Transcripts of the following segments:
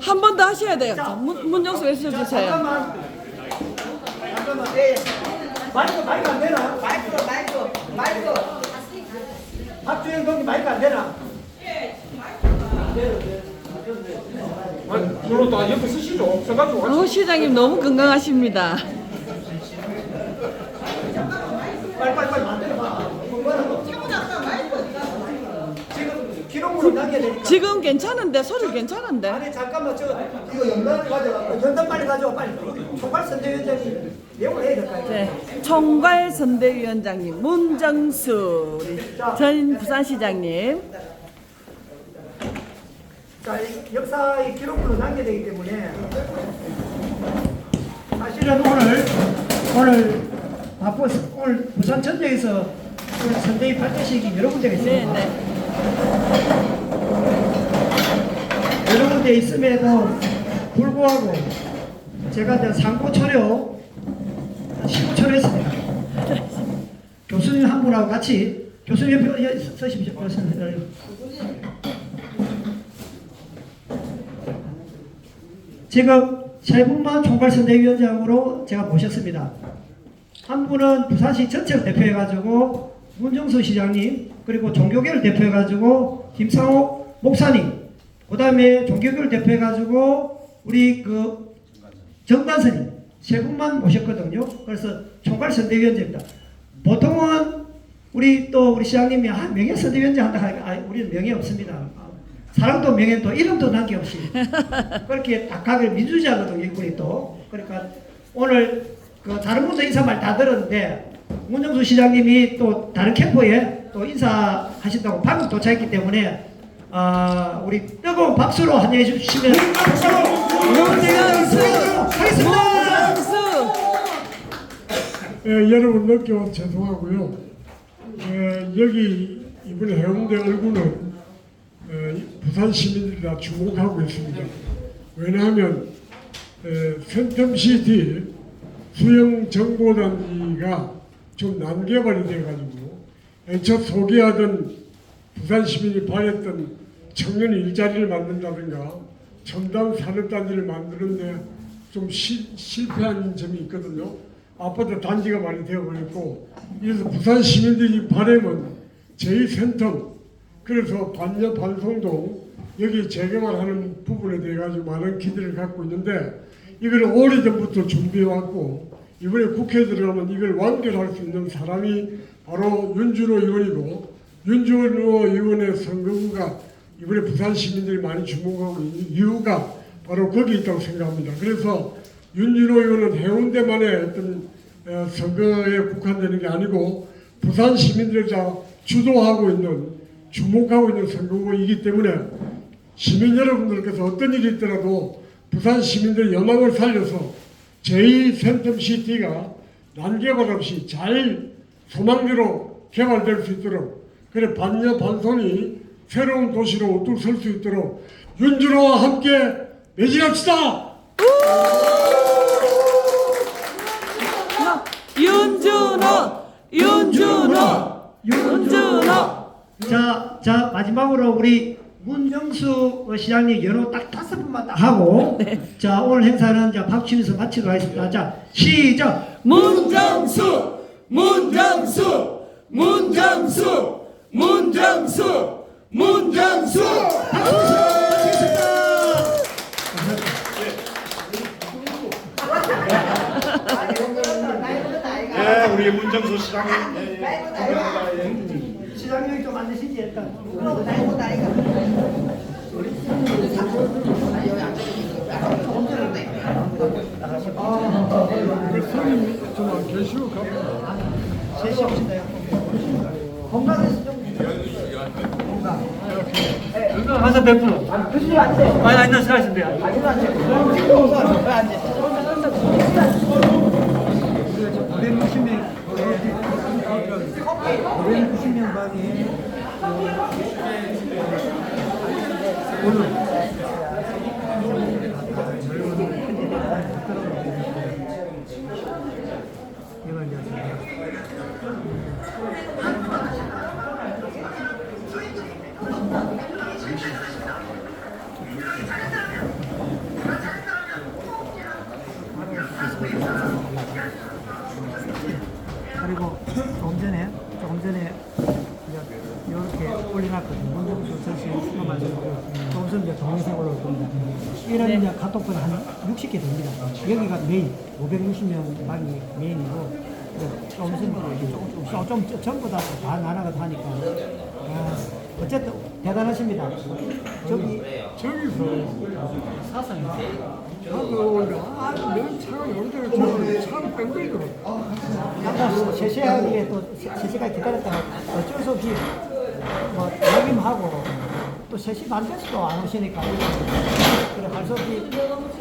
한 번 더 하셔야 돼요. 자, 문, 문정수 외쳐주세요. 잠깐만 잠깐만 예 마이크 마이크 안 되나? 마이크 마이크 마이크 박주영 동기 마이크 안 되나? 저로 다 옆에 쓰시죠. 써가지고. 어, 시장님 너무 건강하십니다. 빨리 빨리 빨리 만들어봐 지금 남겨야 되니까 지금 괜찮은데 소리 괜찮은데. 아니 잠깐만 저 이거 연단을 가져와 연단 빨리 가져와 빨리 총괄 선대위원장이 내용을 해야 될까 이거 네, 총괄 선대위원장님 문정수 우리 전 부산시장님. 자, 이 역사의 기록으로 남겨야 되기 때문에 사실은 오늘 오늘 바쁘 오늘 부산 전역에서 오늘 선대위 발표식이 여러 군데가 네, 있습니다. 네. 여러 군데 있음에도 불구하고 제가 이제 상고 처료 15초를 했습니다. 교수님 한 분하고 같이 교수님 옆에 여- 서십시오. 교수님. 지금 세 분만 총괄선대위원장으로 제가 모셨습니다. 한 분은 부산시 전체를 대표해가지고 문정수 시장님 그리고 종교계를 대표해가지고 김상옥 목사님 그 다음에 종교계를 대표해가지고 우리 그 정관선님 세 분만 모셨거든요. 그래서 총괄 선대위원장입니다. 보통은 우리 또 우리 시장님이 아, 명예 선대위원장 한다 하니까 아, 우리는 명예 없습니다. 사람도 명예 또 이름도 남김없이 그렇게 딱하게 민주주의하거든요 이분이 또 그러니까 오늘 그 다른 분도 인사 말 다 들었는데 문정수 시장님이 또 다른 캠프에 또 인사하신다고 방금 도착했기 때문에 아 우리 뜨거운 박수로 환영해 주시면 문정수! 하겠습니다. 예, 여러분 늦게 와서 죄송하고요. 예, 여기 이번에 해운대 얼굴은 예, 부산 시민들이 다 주목하고 있습니다. 왜냐하면 예, 센텀시티 수영 정보단지가 좀 난개발이 돼가지고 애초 소개하던 부산 시민이 바랬던 청년 일자리를 만든다든가 첨단 산업단지를 만드는데 좀 시, 실패한 점이 있거든요. 아파트 단지가 많이 되어버렸고 그래서 부산 시민들이 바램은 제2센텀 그래서 반여 반송도 여기 재개발하는 부분에 대해 가지고 많은 기대를 갖고 있는데 이걸 오래전부터 준비해왔고 이번에 국회에 들어가면 이걸 완결할 수 있는 사람이 바로 윤준호 의원이고 윤준호 의원의 선거구가 이번에 부산 시민들이 많이 주목하고 있는 이유가 바로 거기 있다고 생각합니다. 그래서 윤준호 의원은 해운대만의 어떤 어, 선거에 국한되는 게 아니고 부산 시민들이 다 주도하고 있는 주목하고 있는 선거이기 때문에 시민 여러분들께서 어떤 일이 있더라도 부산 시민들의 여망을 살려서 제2 센텀시티가 난개발 없이 잘 소망대로 개발될 수 있도록 그래 반여 반손이 새로운 도시로 우뚝 설 수 있도록 윤준호와 함께 매진합시다. 윤준호! 윤준호! 윤준호! 자, 자 마지막으로 우리 문정수 시장님 연호 딱 다섯 분만 딱 하고 자 오늘 행사는 자 박치면서 마치도록 하겠습니다. 자 시작. 문정수! 문정수! 문정수! 문정수! 문정수! 예, 우리 문정수 시장님. 예, 예. 시장님이 좀 앉으시지 일단. 나이고 나이가 좀안 계시고 셋이 오신다요. 건강해서 좀. 그건 항상 100%. 아, 교수님 앉으세요. 아니, 앉는 싫어하신대요. 앉으면 안 돼요. 왜 앉으세요? 90명 반이 오늘 이걸 이제 이런 이제 카톡은 한 60개 됩니다. 여기가 메인, 560명 방이 메인이고, 조금, 조금, 좀, 좀 전부 다, 다 나눠가 하니까. 아, 어쨌든 대단하십니다. 저기 저기서 사상입니다. 나도 아내 차가 여기서 저는 차를 뺀 거더라고. 아까 세시하게 또 세시가 기다렸다가 어쩔 수 없이 뭐 여김하고 또 3시 반 돼서도 안 오시니까. 그래 할수 없이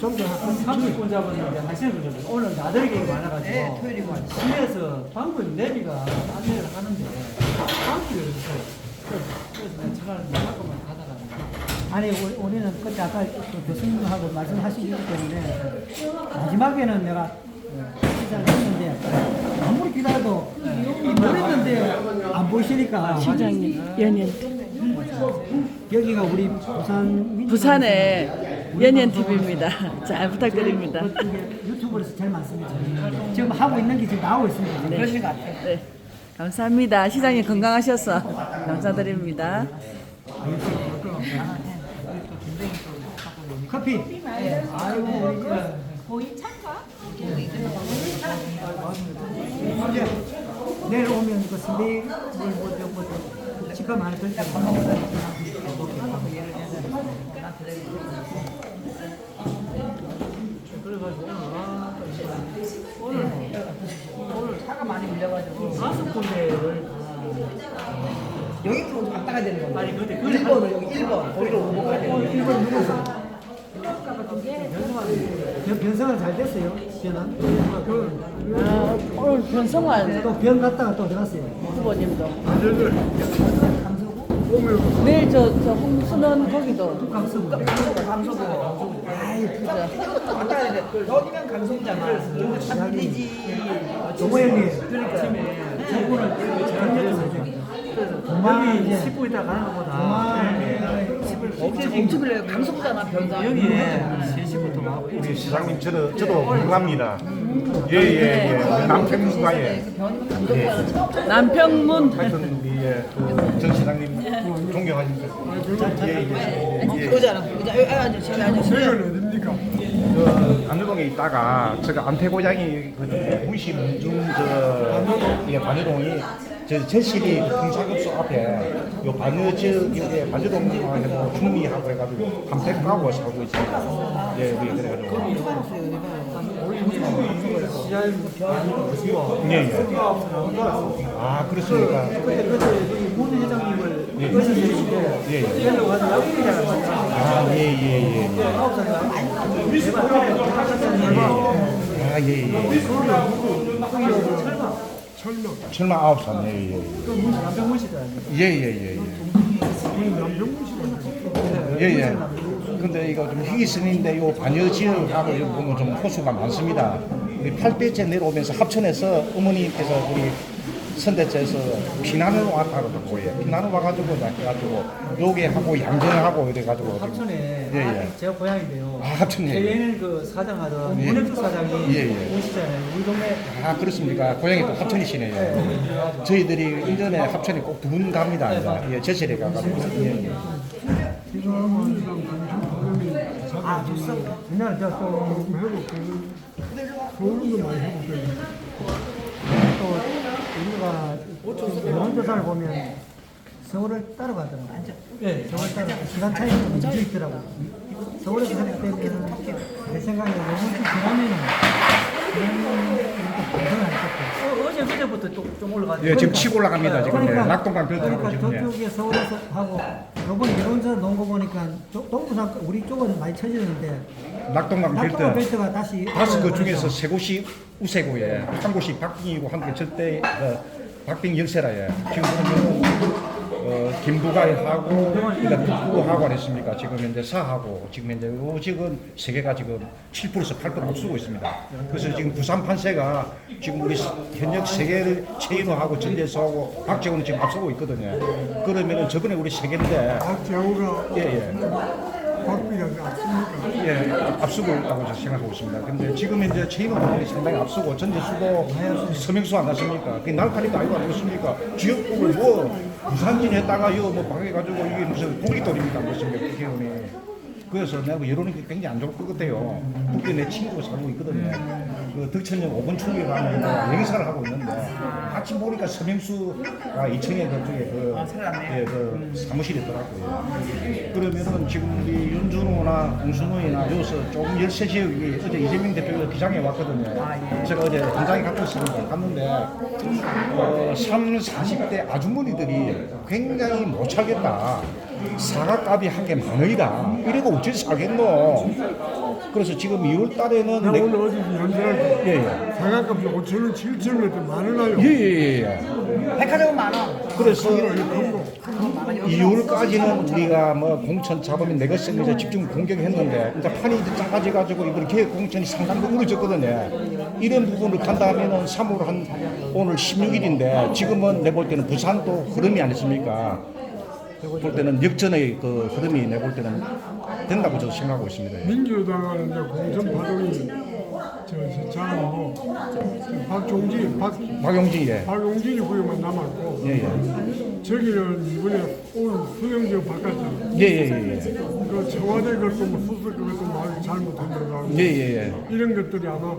좀더 30분 잡았는데 하시는 분들 오늘 나들이 많아가지고 네, 토요일이고 시내에서 방금 내비가 안내를 하는데 방귀를 해주세요. 그래서 내가 차를 잠깐만 가다가 아니 우리- 우리는 그때 아까 그 교수님하고 말씀하시기 때문에 마지막에는 내가 시작을 했는데 아무리 기다려도 모르는데 안 보이시니까. 시장님 연연 여기가 우리 부산 부산의 연연 TV입니다. 잘 부탁드립니다. 유튜브에서 제일 많습니다. 지금 하고 있는 게 지금 나오고 있습니다. 그러신 것 같아요. 네. 감사합니다. 시장님 건강하셔서 감사드립니다. 커피. 아이고 우리 이제 내일 오면 그 선배 뭐뭐 들 그래가지고 오늘 아, 오늘 오늘 차가 많이 밀려가지고 다섯 군데를 여기로 갔다가 되는 겁니다. 아니 근데 그 1번은 여기 1번 거기로 넘어가야 되는 거예요. 이번 누구서? 변- 변성은 잘 됐어요. 변은. 아, 오늘 변성환 또변 갔다가 또 들어갔어요. 후보님도 감소고. 내일 저, 저 홍순원 거기도 감소고. 강서구. 아이 그죠? 강서구잖아. 근데 참 밀리지. 정호 형님. 저분을 잘해주세요. 그래서 여기 이제 10분 있다 가는 것보다 정말 공주빌레 강서구잖아 변장. 여기에 3시부터 와고 우리 시장님 저도 저도 궁금합니다. 예예예. 남편가에 남평문 하여튼 우리 예, 그정 시장님 존경하십니다. 예예. 그거잖아. 그거잖아. 여기 앉아. 저기 어딥니까? 그 안주동에 있다가 제가 안태고장이 그 무시 문중 저 이게 반여동이 저 제실이 풍차급소 앞에 요 반여지 여기 반여동 중미하고 해가지고 함택하고 살고 있습니다. 예, 우리 그래가지고 예, 예. 아 그렇습니까? 예. 예, 예. 만나. 아, 예, 예, 예, 예. 살인가? 내가 아, 예, 예. 설마 설마 아홉 살, 예, 예. 남병문 씨도 아니고. 예, 예, 예, 예. 남병문 씨가 예, 예. 근데 이거 좀 희귀성인데 요 반여 지역하고 보면 좀 호수가 많습니다. 우리 8대째 내려오면서 합천에서 어머니께서 우리 선대째에서 피난을 왔다고 보여요. 피난을 와가지고 이제 해가지고 요게 하고 양정하고 이래가지고 합천에 예, 예. 제가 고향인데요. 아, 합천이에요. KNN 그 사장하던 예. 문혁주 사장이 예, 예. 오시잖아요. 우리 동네 아 그렇습니까? 고향이 또 합천이시네요. 저희들이 인전에 합천이 꼭두 분 갑니다. 이제 예, 제철에 가가지고 예, 예. 아, 좋습 옛날에 제가 또, 하고 그 서울도 많이. 또 우리가 여론조사를 보면 서울을 따라가더라고요. 예, 서울 따라 시간 차이가 좀 있더라고요. 서울에서 할 때는 내 생각에 요번 주 지나면 어, 어제 그제부터 좀, 좀 올라가지고. 예, 지금 치고 올라갑니다. 지금. 예, 낙동강 별도하고 그러니까 지금 예. 저쪽에 서울에서 하고 요번 여론조사 놓은 거 보니까 저- 동부산 우리 쪽은 많이 쳐지는데. 낙동강 낙동강 별도. 벨트가 다시 다섯 그 중에서 세 곳이 우세고에 한 곳이 박빙이고 한 곳이 절대 어, 박빙 열세라에 지금 보면 어, 김부가하고 그다음 북부하고 안 했습니까? 지금 현재 사하고 지금 현재 요 지금 세 개가 지금 7%에서 8% 앞서고 있습니다. 그래서 지금 부산 판세가 지금 우리 현역 세계를 최인호하고 전재수하고 박재훈은 지금 앞서고 있거든요. 그러면은 저번에 우리 세 개인데 박재호가 예, 예. 예, 앞서고 있다고 저는 생각하고 있습니다. 근데 지금 이제 최인호 부분이 상당히 앞서고 전재수도 서명수 안 났습니까? 그 날파리도 아니고 아니겠습니까? 지역국을 뭐 부산진 했다가 이거 뭐 방해가지고 이게 무슨 고깃돌입니까? 무슨 몇 국회의원이. 그래서 내가 여론이 굉장히 안 좋을 것 같아요. 북에 내 친구가 살고 있거든요. 그 덕천역 5번 출구에 가면 뭐 행사를 하고 있는데 아침 보니까 서명수가 2층에 그쪽에 그, 예, 그 사무실에 있더라고요. 그러면은 지금 우리 윤준호나 홍순호이나 여기서 조금 열세 지역이 어제 이재명 대표가 기장에 왔거든요. 제가 어제 현장에 갔다 왔습니다. 갔는데 어, 3, 40대 아주머니들이 굉장히 못 살겠다. 사과값이 한개만 원이다. 이래도 어찌 살겠노? 그래서 지금 2월 달에는 나 내- 오늘 어디 연설할 때 예, 예. 사과값이 5천 원, 7천 원만원 하요. 예, 예, 예. 백화점은 만 원. 그래서 그거 2월까지는 우리가 뭐 공천 잡으면 내것성에서 집중 공격했는데 이제 판이 이제 작아져 가지고 이번 계획 공천이 상당히 무너졌거든요. 이런 부분을 간다면은 3월 한 오늘 16일인데 지금은 내 볼 때는 부산도 흐름이 아니습니까? 볼 때는 역전의 그 흐름이 내 볼 때는 된다고 저도 생각하고 있습니다. 민주당은 이제 공천 파동이 박종지, 박 박용진 예. 박용진이 구역만 남았고 예, 예. 저기는 이번에 오늘 수영지가 바꿨잖아. 예, 예, 예. 그 청와대 그것도 뭐 수술 그것도 말 잘못한다고 예, 예, 예. 이런 것들이 아마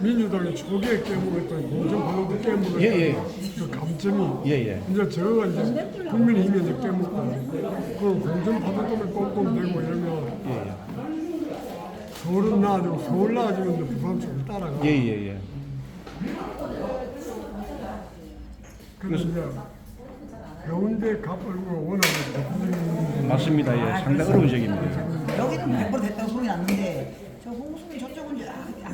민주당이 초기에 깨먹었던 공천파동도 깨먹었던 예, 예. 그 감점이 예, 예. 이제 저거가 이제 국민의힘이 이제 깨먹고 그때 서울은 나아지고 서울 나아지면 이제 부산 쪽을 따라가 예, 예, 예. 그래서 이제 해운대 갑을고 원하는 맞습니다. 예. 상당히 어려운 지역입니다. 여기는 100% 됐다고 소리 났는데 저 홍순이 저쪽은 아,